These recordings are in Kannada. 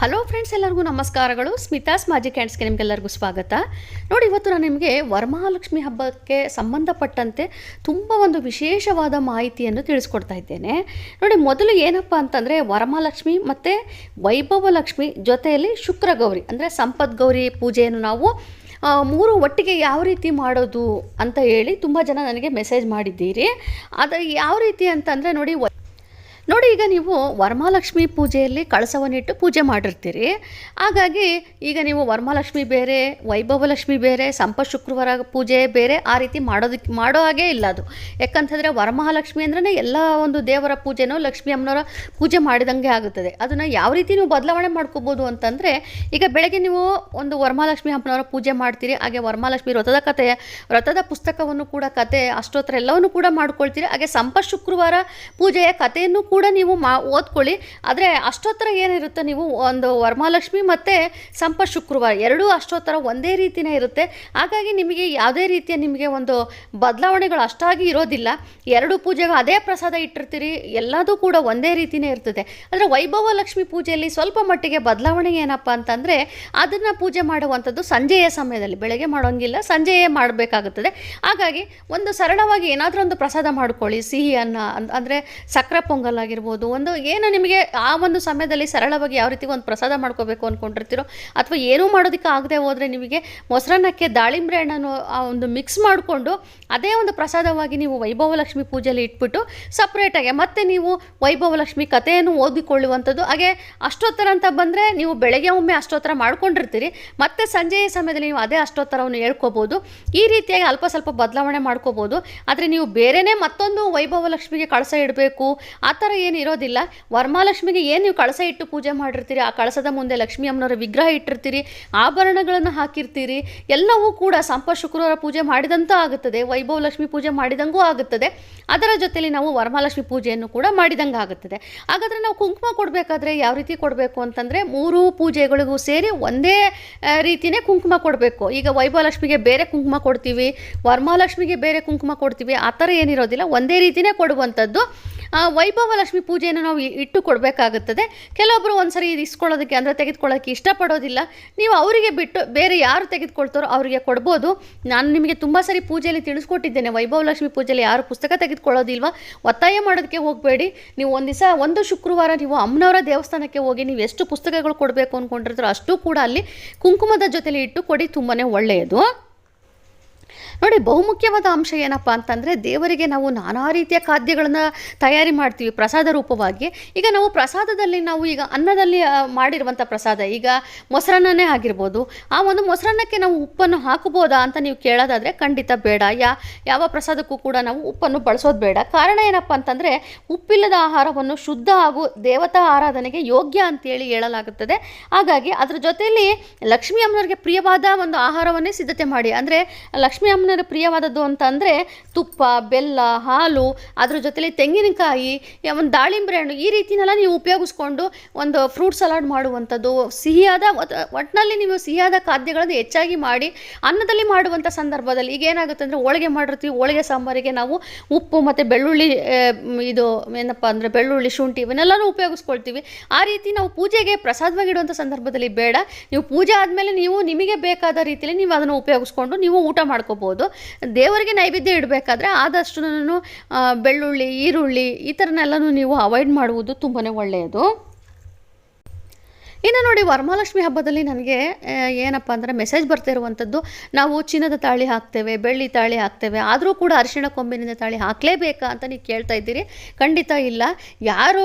ಹಲೋ ಫ್ರೆಂಡ್ಸ್ ಎಲ್ಲರಿಗೂ ನಮಸ್ಕಾರಗಳು. ಸ್ಮಿತಾಸ್ ಮಾಜಿ ಕ್ಯಾಂಡ್ಸ್ಗೆ ನಿಮಗೆಲ್ಲರಿಗೂ ಸ್ವಾಗತ. ನೋಡಿ, ಇವತ್ತು ನಾನು ನಿಮಗೆ ವರಮಹಾಲಕ್ಷ್ಮಿ ಹಬ್ಬಕ್ಕೆ ಸಂಬಂಧಪಟ್ಟಂತೆ ತುಂಬ ಒಂದು ವಿಶೇಷವಾದ ಮಾಹಿತಿಯನ್ನು ತಿಳಿಸ್ಕೊಡ್ತಾ ಇದ್ದೇನೆ. ನೋಡಿ, ಮೊದಲು ಏನಪ್ಪ ಅಂತಂದರೆ ವರಮಹಾಲಕ್ಷ್ಮಿ ಮತ್ತು ವೈಭವ ಲಕ್ಷ್ಮಿ ಜೊತೆಯಲ್ಲಿ ಶುಕ್ರ ಗೌರಿ ಅಂದರೆ ಸಂಪತ್ ಗೌರಿ ಪೂಜೆಯನ್ನು ನಾವು ಮೂರು ಒಟ್ಟಿಗೆ ಯಾವ ರೀತಿ ಮಾಡೋದು ಅಂತ ಹೇಳಿ ತುಂಬ ಜನ ನನಗೆ ಮೆಸೇಜ್ ಮಾಡಿದ್ದೀರಿ. ಅದು ಯಾವ ರೀತಿ ಅಂತಂದರೆ ನೋಡಿ ನೋಡಿ, ಈಗ ನೀವು ವರಮಹಾಲಕ್ಷ್ಮಿ ಪೂಜೆಯಲ್ಲಿ ಕಳಸವನ್ನಿಟ್ಟು ಪೂಜೆ ಮಾಡಿರ್ತೀರಿ. ಹಾಗಾಗಿ ಈಗ ನೀವು ವರಮಹಾಲಕ್ಷ್ಮಿ ಬೇರೆ, ವೈಭವಲಕ್ಷ್ಮಿ ಬೇರೆ, ಸಂಪ ಶುಕ್ರವಾರ ಪೂಜೆ ಬೇರೆ ಆ ರೀತಿ ಮಾಡೋದಕ್ಕೆ ಮಾಡೋ ಹಾಗೆ ಇಲ್ಲ ಅದು. ಯಾಕಂತಂದರೆ ವರಮಹಾಲಕ್ಷ್ಮಿ ಅಂದ್ರೆ ಎಲ್ಲ ಒಂದು ದೇವರ ಪೂಜೆನೋ, ಲಕ್ಷ್ಮೀ ಅಮ್ಮನವರ ಪೂಜೆ ಮಾಡಿದಂಗೆ ಆಗುತ್ತದೆ. ಅದನ್ನು ಯಾವ ರೀತಿ ನೀವು ಬದಲಾವಣೆ ಮಾಡ್ಕೋಬೋದು ಅಂತಂದರೆ, ಈಗ ಬೆಳಗ್ಗೆ ನೀವು ಒಂದು ವರಮಹಾಲಕ್ಷ್ಮಿ ಅಮ್ಮನವರ ಪೂಜೆ ಮಾಡ್ತೀರಿ, ಹಾಗೆ ವರಮಹಾಲಕ್ಷ್ಮಿ ವ್ರತದ ಕಥೆ, ವ್ರತದ ಪುಸ್ತಕವನ್ನು ಕೂಡ ಕತೆ ಅಷ್ಟೋತ್ತರ ಎಲ್ಲವನ್ನು ಕೂಡ ಮಾಡ್ಕೊಳ್ತೀರಿ. ಹಾಗೆ ಸಂಪ ಶುಕ್ರವಾರ ಪೂಜೆಯ ಕಥೆಯನ್ನು ಕೂಡ ನೀವು ಮಾ, ಓದ್ಕೊಳ್ಳಿ. ಆದರೆ ಅಷ್ಟೋತ್ತರ ಏನಿರುತ್ತೆ ನೀವು ಒಂದು ವರಮಹಾಲಕ್ಷ್ಮಿ ಮತ್ತು ಸಂಪ ಶುಕ್ರವಾರ, ಎರಡೂ ಅಷ್ಟೋತ್ತರ ಒಂದೇ ರೀತಿಯೇ ಇರುತ್ತೆ. ಹಾಗಾಗಿ ನಿಮಗೆ ಯಾವುದೇ ರೀತಿಯ ನಿಮಗೆ ಒಂದು ಬದಲಾವಣೆಗಳು ಅಷ್ಟಾಗಿ ಇರೋದಿಲ್ಲ. ಎರಡು ಪೂಜೆಗೆ ಅದೇ ಪ್ರಸಾದ ಇಟ್ಟಿರ್ತೀರಿ, ಎಲ್ಲದೂ ಕೂಡ ಒಂದೇ ರೀತಿಯೇ ಇರ್ತದೆ. ಆದರೆ ವೈಭವ ಲಕ್ಷ್ಮಿ ಪೂಜೆಯಲ್ಲಿ ಸ್ವಲ್ಪ ಮಟ್ಟಿಗೆ ಬದಲಾವಣೆ ಏನಪ್ಪ ಅಂತಂದರೆ, ಅದನ್ನು ಪೂಜೆ ಮಾಡುವಂಥದ್ದು ಸಂಜೆಯ ಸಮಯದಲ್ಲಿ. ಬೆಳಗ್ಗೆ ಮಾಡೋಂಗಿಲ್ಲ, ಸಂಜೆಯೇ ಮಾಡಬೇಕಾಗುತ್ತದೆ. ಹಾಗಾಗಿ ಒಂದು ಸರಳವಾಗಿ ಏನಾದರೂ ಒಂದು ಪ್ರಸಾದ ಮಾಡ್ಕೊಳ್ಳಿ, ಸಿಹಿಯನ್ನು, ಅಂದರೆ ಸಕ್ಕರೆ ಪೊಂಗಲ್ ಆಗಿರ್ಬೋದು. ಒಂದು ಏನು ನಿಮಗೆ ಆ ಒಂದು ಸಮಯದಲ್ಲಿ ಸರಳವಾಗಿ ಯಾವ ರೀತಿ ಒಂದು ಪ್ರಸಾದ ಮಾಡ್ಕೋಬೇಕು ಅಂದ್ಕೊಂಡಿರ್ತೀರೋ ಅಥವಾ ಏನೂ ಮಾಡೋದಕ್ಕೆ ಆಗದೆ ಹೋದರೆ ನಿಮಗೆ ಮೊಸರನ್ನಕ್ಕೆ ದಾಳಿಂಬೆ ಹಣ್ಣನ್ನು, ಆ ಒಂದು ಮಿಕ್ಸ್ ಮಾಡಿಕೊಂಡು ಅದೇ ಒಂದು ಪ್ರಸಾದವಾಗಿ ನೀವು ವೈಭವಲಕ್ಷ್ಮಿ ಪೂಜೆಯಲ್ಲಿ ಇಟ್ಬಿಟ್ಟು ಸಪ್ರೇಟಾಗಿ ಮತ್ತೆ ನೀವು ವೈಭವಲಕ್ಷ್ಮಿ ಕಥೆಯನ್ನು ಓದಿಕೊಳ್ಳುವಂಥದ್ದು. ಹಾಗೆ ಅಷ್ಟೋತ್ತರ ಅಂತ ಬಂದರೆ ನೀವು ಬೆಳಗ್ಗೆ ಒಮ್ಮೆ ಅಷ್ಟೋತ್ತರ ಮಾಡ್ಕೊಂಡಿರ್ತೀರಿ. ಮತ್ತೆ ಸಂಜೆಯ ಸಮಯದಲ್ಲಿ ನೀವು ಅದೇ ಅಷ್ಟೋತ್ತರವನ್ನು ಹೇಳ್ಕೋಬೋದು. ಈ ರೀತಿಯಾಗಿ ಅಲ್ಪ ಸ್ವಲ್ಪ ಬದಲಾವಣೆ ಮಾಡ್ಕೋಬೋದು. ಆದರೆ ನೀವು ಬೇರೆಯೇ ಮತ್ತೊಂದು ವೈಭವಲಕ್ಷ್ಮಿಗೆ ಕಳಸ ಇಡಬೇಕು. ಆ ಥರ ಏನು ಇರೋದಿಲ್ಲ. ವರಮಹಾಲಕ್ಷ್ಮಿಗೆ ಏನು ನೀವು ಕಳಸ ಇಟ್ಟು ಪೂಜೆ ಮಾಡಿರ್ತೀರಿ? ಆ ಕಳಸದ ಮುಂದೆ ಲಕ್ಷ್ಮೀ ಅಮ್ಮನವರ ವಿಗ್ರಹ ಇಟ್ಟಿರ್ತೀರಿ, ಆಭರಣಗಳನ್ನು ಹಾಕಿರ್ತೀರಿ, ಎಲ್ಲವೂ ಕೂಡ ಸಂಪ ಶುಕ್ರವಾರ ಪೂಜೆ ಮಾಡಿದಂತೂ ಆಗುತ್ತದೆ. ವೈಭವ ಲಕ್ಷ್ಮಿ ಪೂಜೆ ಮಾಡಿದಂಗೂ ಆಗುತ್ತದೆ. ಅದರ ಜೊತೆಯಲ್ಲಿ ನಾವು ವರಮಹಾಲಕ್ಷ್ಮಿ ಪೂಜೆಯನ್ನು ಕೂಡ ಮಾಡಿದಂಗೆ ಆಗುತ್ತದೆ. ಹಾಗಾದರೆ ನಾವು ಕುಂಕುಮ ಕೊಡಬೇಕಾದ್ರೆ ಯಾವ ರೀತಿ ಕೊಡಬೇಕು ಅಂತಂದರೆ ಮೂರು ಪೂಜೆಗಳಿಗೂ ಸೇರಿ ಒಂದೇ ರೀತಿಯೇ ಕುಂಕುಮ ಕೊಡಬೇಕು. ಈಗ ವೈಭವ ಲಕ್ಷ್ಮಿಗೆ ಬೇರೆ ಕುಂಕುಮ ಕೊಡ್ತೀವಿ, ವರಮಹಾಲಕ್ಷ್ಮಿಗೆ ಬೇರೆ ಕುಂಕುಮ ಕೊಡ್ತೀವಿ, ಆ ಥರ ಏನಿರೋದಿಲ್ಲ. ಒಂದೇ ರೀತಿನೇ ಕೊಡುವಂಥದ್ದು. ವೈಭವ ಲಕ್ಷ್ಮಿ ಪೂಜೆಯನ್ನು ನಾವು ಇಟ್ಟು ಕೊಡಬೇಕಾಗುತ್ತದೆ. ಕೆಲವೊಬ್ಬರು ಒಂದ್ಸರಿ ಇಸ್ಕೊಳ್ಳೋದಕ್ಕೆ ಅಂದರೆ ತೆಗೆದುಕೊಳ್ಳೋಕ್ಕೆ ಇಷ್ಟಪಡೋದಿಲ್ಲ. ನೀವು ಅವರಿಗೆ ಬಿಟ್ಟು ಬೇರೆ ಯಾರು ತೆಗೆದುಕೊಳ್ತಾರೋ ಅವರಿಗೆ ಕೊಡ್ಬೋದು. ನಾನು ನಿಮಗೆ ತುಂಬ ಸರಿ ಪೂಜೆಯಲ್ಲಿ ತಿಳಿಸ್ಕೊಟ್ಟಿದ್ದೇನೆ. ವೈಭವ ಲಕ್ಷ್ಮಿ ಪೂಜೆಯಲ್ಲಿ ಯಾರು ಪುಸ್ತಕ ತೆಗೆದುಕೊಳ್ಳೋದಿಲ್ವಾ? ಒತ್ತಾಯ ಮಾಡೋದಕ್ಕೆ ಹೋಗಬೇಡಿ. ನೀವು ಒಂದು ದಿವಸ, ಒಂದು ಶುಕ್ರವಾರ ನೀವು ಅಮ್ಮನವರ ದೇವಸ್ಥಾನಕ್ಕೆ ಹೋಗಿ ನೀವು ಎಷ್ಟು ಪುಸ್ತಕಗಳು ಕೊಡಬೇಕು ಅಂದ್ಕೊಂಡಿರ್ತೀರೋ ಅಷ್ಟು ಕೂಡ ಅಲ್ಲಿ ಕುಂಕುಮದ ಜೊತೆಲಿ ಇಟ್ಟು ಕೊಡಿ ತುಂಬಾ ಒಳ್ಳೆಯದು. ನೋಡಿ, ಬಹುಮುಖ್ಯವಾದ ಅಂಶ ಏನಪ್ಪ ಅಂತಂದರೆ, ದೇವರಿಗೆ ನಾವು ನಾನಾ ರೀತಿಯ ಖಾದ್ಯಗಳನ್ನು ತಯಾರಿ ಮಾಡ್ತೀವಿ ಪ್ರಸಾದ ರೂಪವಾಗಿ. ಈಗ ನಾವು ಪ್ರಸಾದದಲ್ಲಿ ನಾವು ಈಗ ಅನ್ನದಲ್ಲಿ ಮಾಡಿರುವಂಥ ಪ್ರಸಾದ, ಈಗ ಮೊಸರನ್ನನೇ ಆಗಿರ್ಬೋದು. ಆ ಒಂದು ಮೊಸರನ್ನಕ್ಕೆ ನಾವು ಉಪ್ಪನ್ನು ಹಾಕಬೋದಾ ಅಂತ ನೀವು ಕೇಳೋದಾದರೆ ಖಂಡಿತ ಬೇಡ. ಯಾ, ಯಾವ ಪ್ರಸಾದಕ್ಕೂ ಕೂಡ ನಾವು ಉಪ್ಪನ್ನು ಬಳಸೋದು ಬೇಡ. ಕಾರಣ ಏನಪ್ಪ ಅಂತಂದರೆ, ಉಪ್ಪಿಲ್ಲದ ಆಹಾರವನ್ನು ಶುದ್ಧ ಹಾಗೂ ದೇವತಾ ಆರಾಧನೆಗೆ ಯೋಗ್ಯ ಅಂತೇಳಿ ಹೇಳಲಾಗುತ್ತದೆ. ಹಾಗಾಗಿ ಅದರ ಜೊತೆಯಲ್ಲಿ ಲಕ್ಷ್ಮೀ ಅಮ್ಮನವರಿಗೆ ಪ್ರಿಯವಾದ ಒಂದು ಆಹಾರವನ್ನೇ ಸಿದ್ಧತೆ ಮಾಡಿ. ಅಂದರೆ ಲಕ್ಷ್ಮೀ ಅಮ್ಮನವರ ಪ್ರಿಯವಾದದ್ದು ಅಂತ ಅಂದರೆ ತುಪ್ಪ, ಬೆಲ್ಲ, ಹಾಲು, ಅದ್ರ ಜೊತೆಲಿ ತೆಂಗಿನಕಾಯಿ ಒಂದು ದಾಳಿಂಬೆ ಹಣ್ಣು ಈ ರೀತಿನೆಲ್ಲ ನೀವು ಉಪಯೋಗಿಸ್ಕೊಂಡು ಒಂದು ಫ್ರೂಟ್ ಸಲಾಡ್ ಮಾಡುವಂಥದ್ದು, ಸಿಹಿಯಾದ ಒಟ್- ಒಟ್ಟಿನಲ್ಲಿ ನೀವು ಸಿಹಿಯಾದ ಖಾದ್ಯಗಳನ್ನು ಹೆಚ್ಚಾಗಿ ಮಾಡಿ ಅನ್ನದಲ್ಲಿ ಮಾಡುವಂಥ ಸಂದರ್ಭದಲ್ಲಿ ಈಗ ಏನಾಗುತ್ತೆ ಅಂದರೆ ಹೋಳಿಗೆ ಮಾಡಿರ್ತೀವಿ, ಹೋಳಿಗೆ ಸಾಂಬಾರಿಗೆ ನಾವು ಉಪ್ಪು ಮತ್ತು ಬೆಳ್ಳುಳ್ಳಿ ಇದು ಏನಪ್ಪ ಅಂದರೆ ಬೆಳ್ಳುಳ್ಳಿ, ಶುಂಠಿ ಇವನ್ನೆಲ್ಲನೂ ಉಪಯೋಗಿಸ್ಕೊಳ್ತೀವಿ. ಆ ರೀತಿ ನಾವು ಪೂಜೆಗೆ ಪ್ರಸಾದವಾಗಿಡುವಂಥ ಸಂದರ್ಭದಲ್ಲಿ ಬೇಡ. ನೀವು ಪೂಜೆ ಆದಮೇಲೆ ನೀವು ನಿಮಗೆ ಬೇಕಾದ ರೀತಿಯಲ್ಲಿ ನೀವು ಅದನ್ನು ಉಪಯೋಗಿಸ್ಕೊಂಡು ನೀವು ಊಟ ಮಾಡ್ಕೋಬೋದು. ದೇವರಿಗೆ ನೈವೇದ್ಯ ಇಡಬೇಕಾದ್ರೆ ಆದಷ್ಟು ಬೆಳ್ಳುಳ್ಳಿ ಈರುಳ್ಳಿ ಈ ಥರನೆಲ್ಲನೂ ನೀವು ಅವಾಯ್ಡ್ ಮಾಡುವುದು ತುಂಬಾ ಒಳ್ಳೆಯದು. ಇನ್ನು ನೋಡಿ ವರಮಹಾಲಕ್ಷ್ಮಿ ಹಬ್ಬದಲ್ಲಿ ನನಗೆ ಏನಪ್ಪ ಅಂದರೆ ಮೆಸೇಜ್ ಬರ್ತಿರುವಂಥದ್ದು ನಾವು ಚಿನ್ನದ ತಾಳಿ ಹಾಕ್ತೇವೆ, ಬೆಳ್ಳಿ ತಾಳಿ ಹಾಕ್ತೇವೆ, ಆದರೂ ಕೂಡ ಅರಿಶಿಣ ಕೊಂಬಿನಿಂದ ತಾಳಿ ಹಾಕಲೇಬೇಕಾ ಅಂತ ನೀವು ಕೇಳ್ತಾ ಇದ್ದೀರಿ. ಖಂಡಿತ ಇಲ್ಲ. ಯಾರು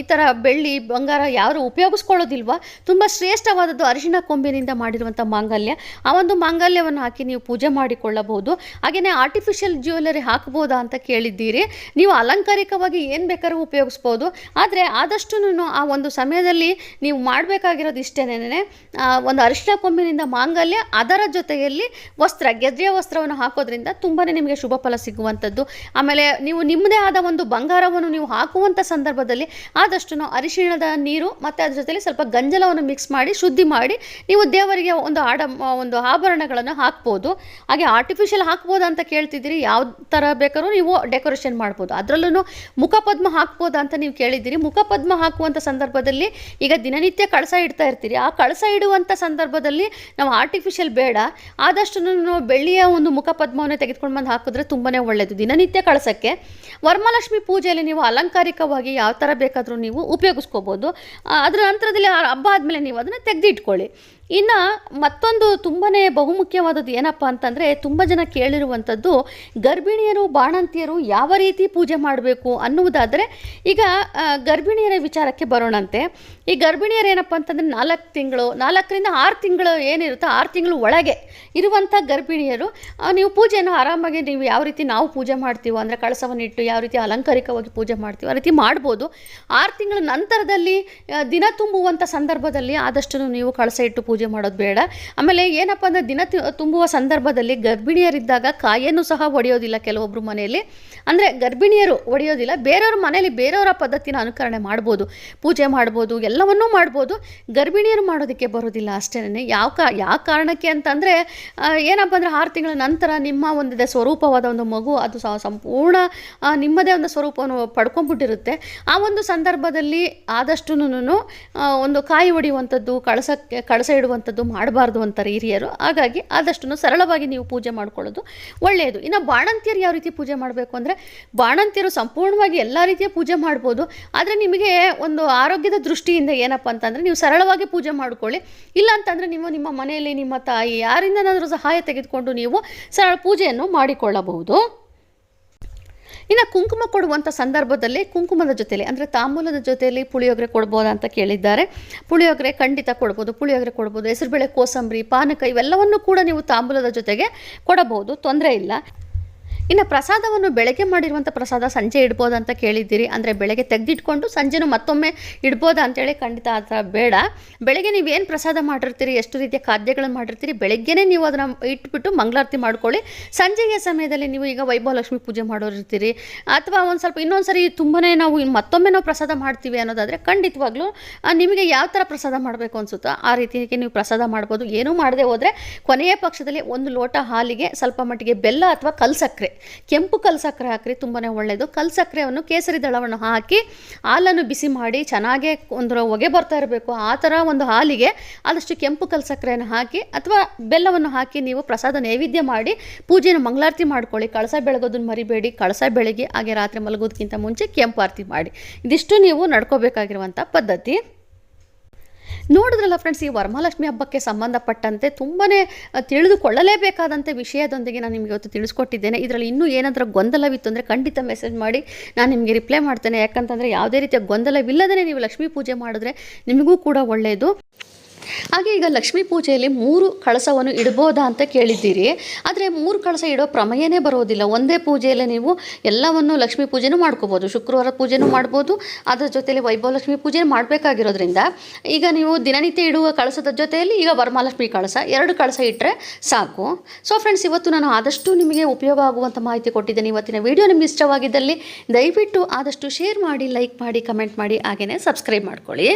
ಈ ಥರ ಬೆಳ್ಳಿ, ಬಂಗಾರ ಯಾರು ಉಪಯೋಗಿಸ್ಕೊಳ್ಳೋದಿಲ್ವ? ತುಂಬ ಶ್ರೇಷ್ಠವಾದದ್ದು ಅರಿಶಿಣ ಕೊಂಬಿನಿಂದ ಮಾಡಿರುವಂಥ ಮಾಂಗಲ್ಯ. ಆ ಒಂದು ಮಾಂಗಲ್ಯವನ್ನು ಹಾಕಿ ನೀವು ಪೂಜೆ ಮಾಡಿಕೊಳ್ಳಬಹುದು. ಹಾಗೆಯೇ ಆರ್ಟಿಫಿಷಿಯಲ್ ಜ್ಯುವೆಲರಿ ಹಾಕ್ಬೋದಾ ಅಂತ ಕೇಳಿದ್ದೀರಿ. ನೀವು ಅಲಂಕಾರಿಕವಾಗಿ ಏನು ಬೇಕಾದ್ರೂ ಉಪಯೋಗಿಸ್ಬೋದು. ಆದರೆ ಆದಷ್ಟು ಆ ಒಂದು ಸಮಯದಲ್ಲಿ ನೀವು ಮಾಡಬೇಕಾಗಿರೋದು ಇಷ್ಟೇನೆ ಒಂದು ಅರಿಶಿನ ಕೊಂಬಿನಿಂದ ಮಾಂಗಲ್ಯ, ಅದರ ಜೊತೆಯಲ್ಲಿ ವಸ್ತ್ರ, ಗೆಜ್ಜೆಯ ವಸ್ತ್ರವನ್ನು ಹಾಕೋದ್ರಿಂದ ತುಂಬಾ ನಿಮಗೆ ಶುಭ ಫಲ ಸಿಗುವಂಥದ್ದು. ಆಮೇಲೆ ನೀವು ನಿಮ್ಮದೇ ಆದ ಒಂದು ಬಂಗಾರವನ್ನು ನೀವು ಹಾಕುವಂಥ ಸಂದರ್ಭದಲ್ಲಿ ಆದಷ್ಟು ಅರಿಶಿಣದ ನೀರು ಮತ್ತು ಅದ್ರ ಜೊತೆಯಲ್ಲಿ ಸ್ವಲ್ಪ ಗಂಜಲವನ್ನು ಮಿಕ್ಸ್ ಮಾಡಿ, ಶುದ್ಧಿ ಮಾಡಿ ನೀವು ದೇವರಿಗೆ ಒಂದು ಆಡ ಒಂದು ಆಭರಣಗಳನ್ನು ಹಾಕ್ಬೋದು. ಹಾಗೆ ಆರ್ಟಿಫಿಷಿಯಲ್ ಹಾಕ್ಬೋದಾ ಅಂತ ಕೇಳ್ತಿದ್ದೀರಿ, ಯಾವ ಥರ ಬೇಕಾದ್ರೂ ನೀವು ಡೆಕೋರೇಷನ್ ಮಾಡ್ಬೋದು. ಅದರಲ್ಲೂ ಮುಖಪದ್ಮ ಹಾಕ್ಬೋದಾ ಅಂತ ನೀವು ಕೇಳಿದ್ದೀರಿ. ಮುಖಪದ್ಮ ಹಾಕುವಂಥ ಸಂದರ್ಭದಲ್ಲಿ ಈಗ ದಿನನಿತ್ಯ ಕಳಸ ಇಡ್ತಾ ಇರ್ತೀರಿ. ಆ ಕಳಸ ಇಡುವಂಥ ಸಂದರ್ಭದಲ್ಲಿ ನಾವು ಆರ್ಟಿಫಿಷಿಯಲ್ ಬೇಡ. ಆದಷ್ಟು ನಾವು ಬೆಳ್ಳಿಯ ಒಂದು ಮುಖಪದ್ಮವನ್ನು ತೆಗೆದುಕೊಂಡು ಬಂದು ಹಾಕಿದ್ರೆ ತುಂಬಾ ಒಳ್ಳೆಯದು ದಿನನಿತ್ಯ ಕಳಸಕ್ಕೆ. ವರಮಹಾಲಕ್ಷ್ಮಿ ಪೂಜೆಯಲ್ಲಿ ನೀವು ಅಲಂಕಾರಿಕವಾಗಿ ಯಾವ ಥರ ಬೇಕಾದರೂ ನೀವು ಉಪಯೋಗಿಸ್ಕೋಬೋದು. ಅದರ ನಂತರದಲ್ಲಿ ಹಬ್ಬ ಆದಮೇಲೆ ನೀವು ಅದನ್ನು ತೆಗೆದಿಟ್ಕೊಳ್ಳಿ. ಇನ್ನು ಮತ್ತೊಂದು ತುಂಬನೇ ಬಹುಮುಖ್ಯವಾದದ್ದು ಏನಪ್ಪ ಅಂತಂದರೆ ತುಂಬ ಜನ ಕೇಳಿರುವಂಥದ್ದು ಗರ್ಭಿಣಿಯರು, ಬಾಣಂತಿಯರು ಯಾವ ರೀತಿ ಪೂಜೆ ಮಾಡಬೇಕು ಅನ್ನುವುದಾದರೆ ಈಗ ಗರ್ಭಿಣಿಯರ ವಿಚಾರಕ್ಕೆ ಬರೋಣಂತೆ. ಈ ಗರ್ಭಿಣಿಯರು ಏನಪ್ಪ ಅಂತಂದರೆ ನಾಲ್ಕು ತಿಂಗಳು, ನಾಲ್ಕರಿಂದ ಆರು ತಿಂಗಳು ಏನಿರುತ್ತೋ ಆರು ತಿಂಗಳು ಒಳಗೆ ಇರುವಂಥ ಗರ್ಭಿಣಿಯರು ನೀವು ಪೂಜೆಯನ್ನು ಆರಾಮಾಗಿ ನೀವು ಯಾವ ರೀತಿ ನಾವು ಪೂಜೆ ಮಾಡ್ತೀವೋ, ಅಂದರೆ ಕಳಸವನ್ನು ಇಟ್ಟು ಯಾವ ರೀತಿ ಅಲಂಕಾರಿಕವಾಗಿ ಪೂಜೆ ಮಾಡ್ತೀವೋ, ಆ ರೀತಿ ಮಾಡ್ಬೋದು. ಆರು ತಿಂಗಳ ನಂತರದಲ್ಲಿ ದಿನ ತುಂಬುವಂಥ ಸಂದರ್ಭದಲ್ಲಿ ಆದಷ್ಟು ನೀವು ಕಳಸ ಇಟ್ಟು ಪೂಜೆ ಮಾಡೋದು ಬೇಡ. ಆಮೇಲೆ ಏನಪ್ಪ ಅಂದರೆ ದಿನ ತುಂಬುವ ಸಂದರ್ಭದಲ್ಲಿ ಗರ್ಭಿಣಿಯರಿದ್ದಾಗ ಕಾಯನ್ನು ಸಹ ಒಡೆಯೋದಿಲ್ಲ ಕೆಲವೊಬ್ಬರು ಮನೆಯಲ್ಲಿ. ಅಂದರೆ ಗರ್ಭಿಣಿಯರು ಒಡೆಯೋದಿಲ್ಲ ಬೇರೆಯವ್ರ ಮನೆಯಲ್ಲಿ ಬೇರೆಯವರ ಪದ್ಧತಿನ ಅನುಕರಣೆ ಮಾಡ್ಬೋದು. ಪೂಜೆ ಮಾಡ್ಬೋದು, ಎಲ್ಲವನ್ನೂ ಮಾಡ್ಬೋದು. ಗರ್ಭಿಣಿಯರು ಮಾಡೋದಕ್ಕೆ ಬರೋದಿಲ್ಲ ಅಷ್ಟೇ ಯಾವ ಕಾ ಯಾವ ಕಾರಣಕ್ಕೆ ಅಂತಂದರೆ ಏನಪ್ಪ ಅಂದರೆ ಆರು ತಿಂಗಳ ನಂತರ ನಿಮ್ಮ ಒಂದಿದೆ ಸ್ವರೂಪವಾದ ಒಂದು ಮಗು, ಅದು ಸಹ ಸಂಪೂರ್ಣ ನಿಮ್ಮದೇ ಒಂದು ಸ್ವರೂಪವನ್ನು ಪಡ್ಕೊಂಡ್ಬಿಟ್ಟಿರುತ್ತೆ. ಆ ಒಂದು ಸಂದರ್ಭದಲ್ಲಿ ಆದಷ್ಟು ಒಂದು ಕಾಯಿ ಹೊಡೆಯುವಂಥದ್ದು, ಕಳಸಕ್ಕೆ ಕಳಸ ಇಡುವಂಥದ್ದು ಮಾಡಬಾರ್ದು ಅಂತಾರೆ ಹಿರಿಯರು. ಹಾಗಾಗಿ ಆದಷ್ಟು ಸರಳವಾಗಿ ನೀವು ಪೂಜೆ ಮಾಡ್ಕೊಳ್ಳೋದು ಒಳ್ಳೆಯದು. ಇನ್ನು ಬಾಣಂತಿಯರು ಯಾವ ರೀತಿ ಪೂಜೆ ಮಾಡಬೇಕು ಅಂದರೆ ಬಾಣಂತಿಯರು ಸಂಪೂರ್ಣವಾಗಿ ಎಲ್ಲ ರೀತಿಯ ಪೂಜೆ ಮಾಡ್ಬೋದು. ಆದರೆ ನಿಮಗೆ ಒಂದು ಆರೋಗ್ಯದ ದೃಷ್ಟಿಯಿಂದ ಏನಪ್ಪ ಅಂತಂದರೆ ನೀವು ಸರಳವಾಗಿ ಪೂಜೆ ಮಾಡ್ಕೊಳ್ಳಿ. ಇಲ್ಲ ಅಂತಂದರೆ ನೀವು ನಿಮ್ಮ ಮನೆಯಲ್ಲಿ ನಿಮ್ಮ ತಾಯಿ ಯಾರಿಂದನಾದರೂ ಸಹಾಯ ತೆಗೆದುಕೊಂಡು ನೀವು ಸರಳ ಪೂಜೆಯನ್ನು ಮಾಡಿಕೊಳ್ಳಬಹುದು. ಇನ್ನು ಕುಂಕುಮ ಕೊಡುವಂಥ ಸಂದರ್ಭದಲ್ಲಿ ಕುಂಕುಮದ ಜೊತೆಯಲ್ಲಿ, ಅಂದರೆ ತಾಂಬೂಲದ ಜೊತೆಯಲ್ಲಿ ಪುಳಿಯೋಗರೆ ಕೊಡ್ಬೋದಾ ಅಂತ ಕೇಳಿದ್ದಾರೆ. ಪುಳಿಯೋಗರೆ ಖಂಡಿತ ಕೊಡ್ಬೋದು, ಪುಳಿಯೋಗರೆ ಕೊಡ್ಬೋದು, ಹೆಸರುಬೇಳೆ, ಕೋಸಂಬರಿ, ಪಾನಕ ಇವೆಲ್ಲವನ್ನು ಕೂಡ ನೀವು ತಾಂಬೂಲದ ಜೊತೆಗೆ ಕೊಡಬಹುದು, ತೊಂದರೆ ಇಲ್ಲ. ಇನ್ನು ಪ್ರಸಾದವನ್ನು ಬೆಳಗ್ಗೆ ಮಾಡಿರುವಂಥ ಪ್ರಸಾದ ಸಂಜೆ ಇಡ್ಬೋದು ಅಂತ ಕೇಳಿದ್ದೀರಿ. ಅಂದರೆ ಬೆಳಗ್ಗೆ ತೆಗೆದಿಟ್ಕೊಂಡು ಸಂಜೆನೂ ಮತ್ತೊಮ್ಮೆ ಇಡ್ಬೋದ ಅಂತೇಳಿ ಖಂಡಿತ ಆ ಥರ ಬೇಡ. ಬೆಳಗ್ಗೆ ನೀವು ಏನು ಪ್ರಸಾದ ಮಾಡಿರ್ತೀರಿ, ಎಷ್ಟು ರೀತಿಯ ಖಾದ್ಯಗಳನ್ನು ಮಾಡಿರ್ತೀರಿ, ಬೆಳಗ್ಗೆನೇ ನೀವು ಅದನ್ನು ಇಟ್ಬಿಟ್ಟು ಮಂಗಳಾರತಿ ಮಾಡ್ಕೊಳ್ಳಿ. ಸಂಜೆಯ ಸಮಯದಲ್ಲಿ ನೀವು ಈಗ ವೈಭವಲಕ್ಷ್ಮಿ ಪೂಜೆ ಮಾಡೋರಿರ್ತೀರಿ. ಅಥವಾ ಒಂದು ಸ್ವಲ್ಪ ಇನ್ನೊಂದು ಸರಿ ತುಂಬಾ ನಾವು ಮತ್ತೊಮ್ಮೆ ನಾವು ಪ್ರಸಾದ ಮಾಡ್ತೀವಿ ಅನ್ನೋದಾದರೆ ಖಂಡಿತವಾಗ್ಲೂ ನಿಮಗೆ ಯಾವ ಥರ ಪ್ರಸಾದ ಮಾಡಬೇಕು ಅನಿಸುತ್ತೋ ಆ ರೀತಿಯಾಗಿ ನೀವು ಪ್ರಸಾದ ಮಾಡ್ಬೋದು. ಏನೂ ಮಾಡದೆ ಹೋದರೆ ಕೊನೆಯ ಪಕ್ಷದಲ್ಲಿ ಒಂದು ಲೋಟ ಹಾಲಿಗೆ ಸ್ವಲ್ಪ ಮಟ್ಟಿಗೆ ಬೆಲ್ಲ ಅಥವಾ ಕಲ್ ಸಕ್ಕರೆ. ಕೆಂಪು ಕಲ್ಸಕ್ಕರೆ ಹಾಕ್ರಿ ತುಂಬಾ ಒಳ್ಳೆಯದು ಕಲ್ಸಕ್ಕರೆಯನ್ನು ಕೇಸರಿ ದಳವನ್ನು ಹಾಕಿ ಹಾಲನ್ನು ಬಿಸಿ ಮಾಡಿ ಚೆನ್ನಾಗೇ ಒಂದು ಹೊಗೆ ಬರ್ತಾ ಇರಬೇಕು. ಆ ಥರ ಒಂದು ಹಾಲಿಗೆ ಆದಷ್ಟು ಕೆಂಪು ಕಲ್ಸಕ್ಕರೆಯನ್ನು ಹಾಕಿ ಅಥವಾ ಬೆಲ್ಲವನ್ನು ಹಾಕಿ ನೀವು ಪ್ರಸಾದ ನೈವೇದ್ಯ ಮಾಡಿ ಪೂಜೆನ ಮಂಗಳಾರತಿ ಮಾಡ್ಕೊಳ್ಳಿ. ಕಳಸ ಬೆಳಗೋದನ್ನು ಮರಿಬೇಡಿ. ಕಳಸ ಬೆಳಗ್ಗೆ ಹಾಗೆ ರಾತ್ರಿ ಮಲಗೋದಕ್ಕಿಂತ ಮುಂಚೆ ಕೆಂಪು ಆರತಿ ಮಾಡಿ. ಇದಿಷ್ಟು ನೀವು ನಡ್ಕೋಬೇಕಾಗಿರುವಂಥ ಪದ್ಧತಿ. ನೋಡಿದ್ರಲ್ಲ ಫ್ರೆಂಡ್ಸ್ ಈ ವರಮಹಾಲಕ್ಷ್ಮಿ ಹಬ್ಬಕ್ಕೆ ಸಂಬಂಧಪಟ್ಟಂತೆ ತುಂಬಾ ತಿಳಿದುಕೊಳ್ಳಲೇಬೇಕಾದಂಥ ವಿಷಯದೊಂದಿಗೆ ನಾನು ನಿಮಗೆ ಇವತ್ತು ತಿಳಿಸ್ಕೊಟ್ಟಿದ್ದೇನೆ. ಇದರಲ್ಲಿ ಇನ್ನೂ ಏನಾದರೂ ಗೊಂದಲವಿತ್ತು ಅಂದರೆ ಖಂಡಿತ ಮೆಸೇಜ್ ಮಾಡಿ, ನಾನು ನಿಮಗೆ ರಿಪ್ಲೈ ಮಾಡ್ತೇನೆ. ಯಾಕಂತಂದರೆ ಯಾವುದೇ ರೀತಿಯ ಗೊಂದಲವಿಲ್ಲದೇ ನೀವು ಲಕ್ಷ್ಮೀ ಪೂಜೆ ಮಾಡಿದ್ರೆ ನಿಮಗೂ ಕೂಡ ಒಳ್ಳೆಯದು ಹಾಗೆ ಈಗ ಲಕ್ಷ್ಮೀ ಪೂಜೆಯಲ್ಲಿ ಮೂರು ಕಳಸವನ್ನು ಇಡ್ಬೋದಾ ಅಂತ ಕೇಳಿದ್ದೀರಿ. ಆದರೆ ಮೂರು ಕಳಸ ಇಡೋ ಪ್ರಮೇಯನೇ ಬರೋದಿಲ್ಲ. ಒಂದೇ ಪೂಜೆಯಲ್ಲೇ ನೀವು ಎಲ್ಲವನ್ನು ಲಕ್ಷ್ಮೀ ಪೂಜೆನೂ ಮಾಡ್ಕೋಬೋದು ಶುಕ್ರವಾರ ಪೂಜೆನೂ ಮಾಡ್ಬೋದು. ಅದರ ಜೊತೆಯಲ್ಲಿ ವೈಭವಲಕ್ಷ್ಮಿ ಪೂಜೆ ಮಾಡಬೇಕಾಗಿರೋದ್ರಿಂದ ಈಗ ನೀವು ದಿನನಿತ್ಯ ಇಡುವ ಕಳಸದ ಜೊತೆಯಲ್ಲಿ ಈಗ ವರಮಹಾಲಕ್ಷ್ಮಿ ಕಳಸ, ಎರಡು ಕಳಸ ಇಟ್ಟರೆ ಸಾಕು. ಸೊ ಫ್ರೆಂಡ್ಸ್ ಇವತ್ತು ನಾನು ಆದಷ್ಟು ನಿಮಗೆ ಉಪಯೋಗ ಆಗುವಂಥ ಮಾಹಿತಿ ಕೊಟ್ಟಿದ್ದೇನೆ. ಇವತ್ತಿನ ವಿಡಿಯೋ ನಿಮ್ಗೆ ಇಷ್ಟವಾಗಿದ್ದಲ್ಲಿ ದಯವಿಟ್ಟು ಆದಷ್ಟು ಶೇರ್ ಮಾಡಿ, ಲೈಕ್ ಮಾಡಿ, ಕಮೆಂಟ್ ಮಾಡಿ ಹಾಗೆಯೇ ಸಬ್ಸ್ಕ್ರೈಬ್ ಮಾಡ್ಕೊಳ್ಳಿ.